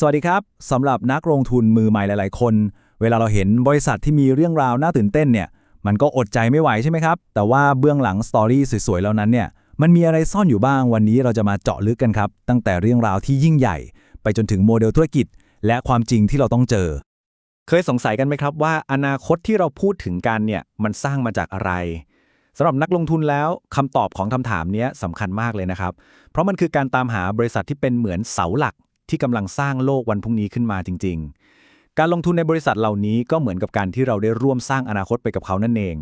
สวัสดีครับสำหรับนักลงทุนมือใหม่หลาย ๆ คน เวลาเราเห็นบริษัทที่มีเรื่องราวน่าตื่นเต้นเนี่ย มันก็อดใจไม่ไหวใช่ไหมครับ แต่ว่าเบื้องหลังสตอรี่สวย ๆ เหล่านั้นเนี่ยมันมีอะไรซ่อนอยู่บ้างวันนี้เราจะมาเจาะลึกกันครับ ตั้งแต่เรื่องราวที่ยิ่งใหญ่ ไปจนถึงโมเดลธุรกิจ และความจริงที่เราต้องเจอ เคยสงสัยกันไหมครับว่า อนาคตที่เราพูดถึงกันเนี่ยมันสร้างมาจากอะไรสำหรับนักลงทุนแล้วคำตอบของคำถามนี้สำคัญมากเลยนะครับ เพราะมันคือการตามหาบริษัทที่เป็นเหมือนเสาหลัก ที่กำลังสร้างโลกวันพรุ่งนี้ขึ้นมาจริง ๆ การลงทุนในบริษัทเหล่านี้ก็เหมือนกับการที่เราได้ร่วมสร้างอนาคตไปกับเขานั่นเอง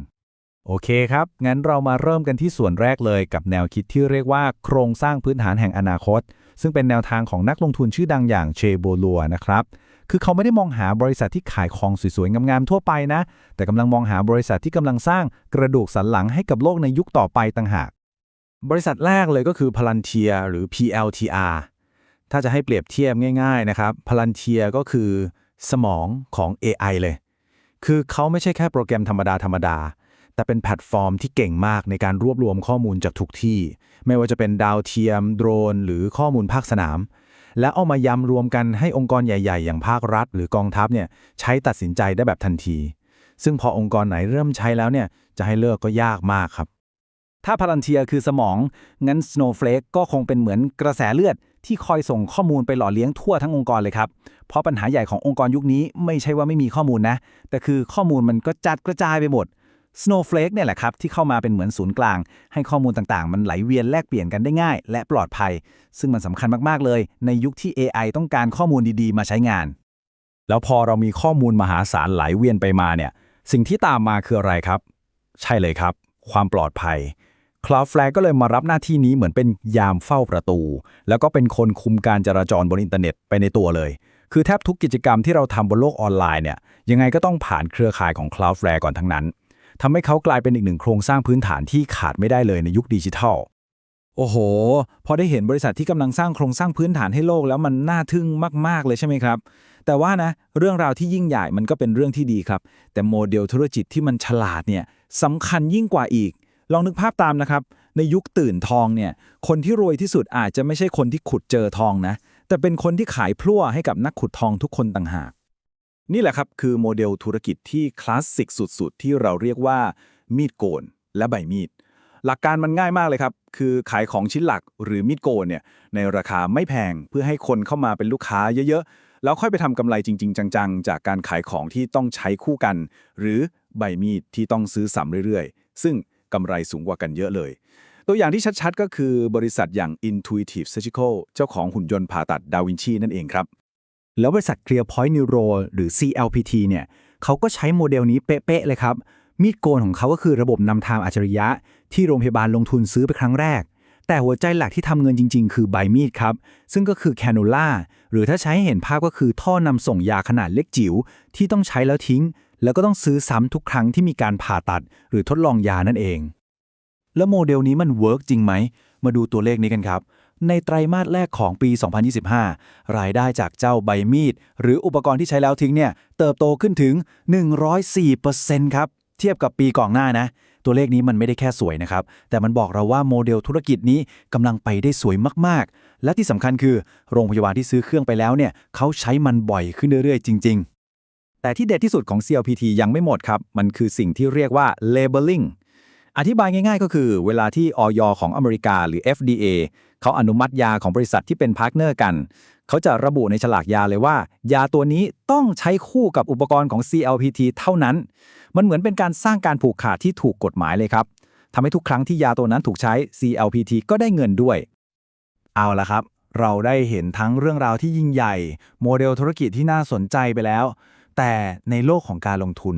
โอเคครับ งั้นเรามาเริ่มกันที่ส่วนแรกเลยกับแนวคิดที่เรียกว่า โครงสร้างพื้นฐานแห่งอนาคต ซึ่งเป็นแนวทางของนักลงทุนชื่อดังอย่างเชโบลัวนะครับคือเขาไม่ได้มองหาบริษัทที่ขายของสวยๆ งามๆ ทั่วไปนะ แต่กำลังมองหาบริษัทที่กำลังสร้างกระดูกสันหลังให้กับโลกในยุคต่อไปต่างหาก บริษัทแรกเลยก็คือ Palantir หรือ PLTR ถ้าจะให้เปรียบเทียบง่าย ๆ นะครับ Palantir ก็คือสมองของ AI เลย คือเขาไม่ใช่แค่โปรแกรมธรรมดาธรรมดา แต่เป็นแพลตฟอร์มที่เก่งมากในการรวบรวมข้อมูลจากทุกที่ ไม่ว่าจะเป็นดาวเทียม โดรน หรือข้อมูลภาคสนาม และเอามายำรวมกันให้องค์กรใหญ่ ๆ อย่างภาครัฐ หรือกองทัพเนี่ยใช้ตัดสินใจได้แบบทันที ซึ่งพอองค์กรไหนเริ่มใช้แล้วเนี่ยจะให้เลิกก็ยากมากครับ ถ้าพารันเทียคือสมอง งั้น Snowflake ก็คงเป็นเหมือนกระแสเลือด ที่คอยส่งข้อมูลไปหล่อเลี้ยงทั่วทั้งองค์กรเลยครับ เพราะปัญหาใหญ่ขององค์กรยุคนี้ไม่ใช่ว่าไม่มีข้อมูลนะ แต่คือข้อมูลมันก็จัดกระจายไปหมด Snowflake เนี่ยแหละครับ ที่เข้ามาเป็นเหมือนศูนย์กลาง ให้ข้อมูลต่างๆ มันไหลเวียนแลกเปลี่ยนกันได้ง่าย และปลอดภัย ซึ่งมันสำคัญมากๆเลย ในยุคที่ AI ต้องการข้อมูลดีๆ มาใช้งาน แล้วพอเรามีข้อมูลมหาศาลไหลเวียนไปมาเนี่ยสิ่งที่ตามมาคืออะไรครับ ใช่เลยครับ ความปลอดภัย Cloudflare ก็เลยมารับหน้าที่นี้เหมือนเป็นยามเฝ้าประตู แล้วก็เป็นคนคุมการจราจรบนอินเทอร์เน็ตไปในตัวเลย คือแทบทุกกิจกรรมที่เราทำบนโลกออนไลน์เนี่ยยังไงก็ต้องผ่านเครือข่ายของ Cloudflare ก่อนทั้งนั้นทำให้เขากลายเป็นอีกหนึ่งโครงสร้างพื้นฐานที่ขาดไม่ได้เลยในยุคดิจิทัล โอ้โห พอได้เห็นบริษัทที่กำลังสร้างโครงสร้างพื้นฐานให้โลกแล้วมันน่าทึ่งมาก ๆ เลยใช่ไหมครับ แต่ว่านะ เรื่องราวที่ยิ่งใหญ่มันก็เป็นเรื่องที่ดีครับ แต่โมเดลธุรกิจที่มันฉลาดเนี่ยสำคัญยิ่งกว่าอีก ลองนึกภาพตามนะครับ ในยุคตื่นทองเนี่ย คนที่รวยที่สุดอาจจะไม่ใช่คนที่ขุดเจอทองนะ แต่เป็นคนที่ขายพลั่วให้กับนักขุดทองทุกคนต่างหาก นี่แหละครับคือโมเดลธุรกิจที่คลาสสิกสุดๆ ที่เราเรียกว่า มีดโกน และใบมีด หลักการมันง่ายมากเลยครับ คือขายของชิ้นหลักหรือมีดโกนเนี่ยในราคาไม่แพงเพื่อให้คนเข้ามาเป็นลูกค้าเยอะๆ แล้วค่อยไปทำกำไรจริง ๆ จังๆ จากการขายของที่ต้องใช้คู่กัน หรือใบมีดที่ต้องซื้อซ้ำเรื่อยๆ ซึ่ง กำไรสูงกว่ากันเยอะเลย ตัวอย่างที่ชัดๆ ก็คือบริษัทอย่าง Intuitive Surgical เจ้าของหุ่นยนต์ผ่าตัดดาวินชีนั่นเองครับ แล้วบริษัท Clearpoint Neuro หรือ CLPT เนี่ยเขาก็ใช้โมเดลนี้เป๊ะๆเลยครับ มีดโกนของเขาก็คือระบบนำทางอัจฉริยะ ที่โรงพยาบาลลงทุนซื้อไปครั้งแรก แต่หัวใจหลักที่ทำเงินจริง ๆ คือใบมีดครับ ซึ่งก็คือแคนูล่าหรือถ้าใช้ให้เห็นภาพก็คือท่อนำส่งยาขนาดเล็กจิ๋วที่ต้องใช้แล้วทิ้ง แล้วก็ต้องซื้อซ้ำทุกครั้งที่มีการผ่าตัดหรือทดลองยานั่นเอง แล้วโมเดลนี้มันเวิร์กจริงไหม มาดูตัวเลขนี้กันครับ ในไตรมาสแรกของปี 2025 รายได้จากเจ้าใบมีด หรืออุปกรณ์ที่ใช้แล้วทิ้งเนี่ย เติบโตขึ้นถึง 104%ครับ เทียบกับปีก่อนหน้านะ ตัวเลขนี้มันไม่ได้แค่สวยนะครับ แต่มันบอกเราว่าโมเดลธุรกิจนี้กำลังไปได้สวยมาก ๆ และที่สำคัญคือ โรงพยาบาลที่ซื้อเครื่องไปแล้วเนี่ยเขาใช้มันบ่อยขึ้นเรื่อยๆ จริง ๆ แต่ที่เด็ดที่สุดของ CLPT ยังไม่หมดครับ มันคือสิ่งที่เรียกว่า labeling อธิบายง่ายๆ ก็คือ เวลาที่ออยของอเมริกาหรือ FDA เขาอนุมัติยาของบริษัทที่เป็นพาร์ทเนอร์กัน เขาจะระบุในฉลากยาเลยว่า ยาตัวนี้ต้องใช้คู่กับอุปกรณ์ของ CLPT เท่านั้น มันเหมือนเป็นการสร้างการผูกขาดที่ถูกกฎหมายเลยครับทำให้ทุกครั้งที่ยาตัวนั้นถูกใช้ CLPT ก็ได้เงินด้วย เอาละครับ เราได้เห็นทั้งเรื่องราวที่ยิ่งใหญ่ โมเดลธุรกิจที่น่าสนใจไปแล้ว แต่ในโลกของการลงทุน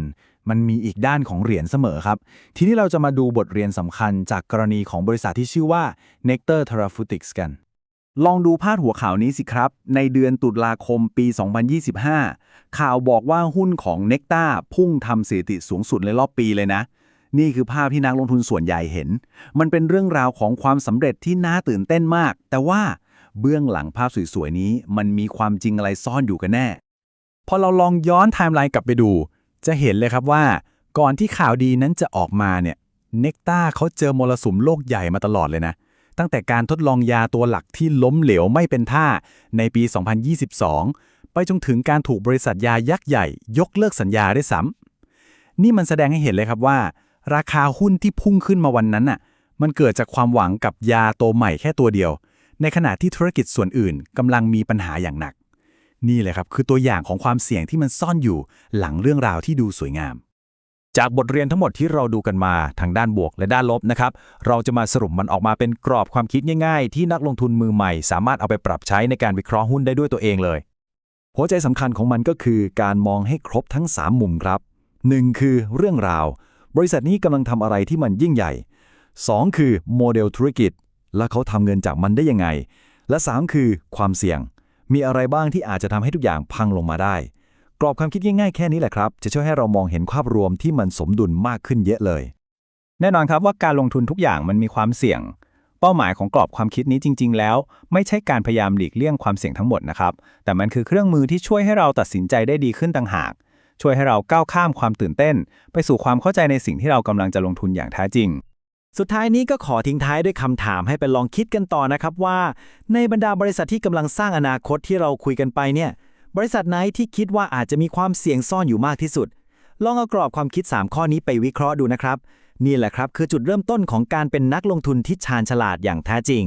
มันมีอีกด้านของเหรียญเสมอครับ ทีนี้เราจะมาดูบทเรียนสำคัญจากกรณีของบริษัทที่ชื่อว่า Nectar Therapeutics กัน ลองดูพาดหัวข่าวนี้สิครับ ในเดือนตุลาคมปี 2025 ข่าวบอกว่าหุ้นของ Nectar พุ่งทำสถิติสูงสุดในรอบปีเลยนะนี่คือภาพที่นักลงทุนส่วนใหญ่เห็น มันเป็นเรื่องราวของความสำเร็จที่น่าตื่นเต้นมาก แต่ว่าเบื้องหลังภาพสวยๆนี้ มันมีความจริงอะไรซ่อนอยู่กันแน่ พอเราลองย้อนไทม์ไลน์กลับไปดู จะเห็นเลยครับว่า ก่อนที่ข่าวดีนั้นจะออกมาเนี่ยเนกตาเขาเจอมรสุมโลกใหญ่มาตลอดเลยนะ ตั้งแต่การทดลองยาตัวหลักที่ล้มเหลวไม่เป็นท่าในปี 2022 ไปจนถึงการถูกบริษัทยายักษ์ใหญ่ ยกเลิกสัญญาได้วยซ้ำนี่มันแสดงให้เห็นเลยครับว่า ราคาหุ้นที่พุ่งขึ้นมาวันนั้นน่ะมันเกิดจากความหวังกับยาตัวใหม่แค่ตัวเดียว ในขณะที่ธุรกิจส่วนอื่นกำลังมีปัญหาอย่างหนัก นี่แหละครับ คือตัวอย่างของความเสี่ยงที่มันซ่อนอยู่หลังเรื่องราวที่ดูสวยงาม จากบทเรียนทั้งหมดที่เราดูกันมาทางด้านบวกและด้านลบนะครับ เราจะมาสรุปมันออกมาเป็นกรอบความคิดง่ายๆ ที่นักลงทุนมือใหม่ สามารถเอาไปปรับใช้ในการวิเคราะห์หุ้นได้ด้วยตัวเองเลย หัวใจสำคัญของมันก็คือการมองให้ครบทั้ง 3 มุมครับ 1. คือเรื่องราว บริษัทนี้กำลังทำอะไรที่มันยิ่งใหญ่ 2. คือโมเดลธุรกิจ และเขาทำเงินจากมันได้ยังไง และ 3 คือความเสี่ยง มีอะไรบ้างที่อาจจะทำให้ทุกอย่างพังลงมาได้ กรอบความคิดง่ายๆแค่นี้แหละครับ จะช่วยให้เรามองเห็นภาพรวมที่มันสมดุลมากขึ้นเยอะเลย แน่นอนครับว่าการลงทุนทุกอย่างมันมีความเสี่ยง เป้าหมายของกรอบความคิดนี้จริง ๆ แล้ว ไม่ใช่การพยายามหลีกเลี่ยงความเสี่ยงทั้งหมดนะครับ แต่มันคือเครื่องมือที่ช่วยให้เราตัดสินใจได้ดีขึ้นต่างหาก ช่วยให้เราก้าวข้ามความตื่นเต้น ไปสู่ความเข้าใจในสิ่งที่เรากำลังจะลงทุนอย่างแท้จริง สุดท้ายนี้ก็ขอทิ้งท้ายด้วยคำถามให้ไปลองคิดกันต่อนะครับว่า ในบรรดาบริษัทที่กำลังสร้างอนาคตที่เราคุยกันไปเนี่ย บริษัทไหนที่คิดว่าอาจจะมีความเสี่ยงซ่อนอยู่มากที่สุด ลองเอากรอบความคิด 3 ข้อนี้ไปวิเคราะห์ดูนะครับ นี่แหละครับคือจุดเริ่มต้นของการเป็นนักลงทุนที่ชาญฉลาดอย่างแท้จริง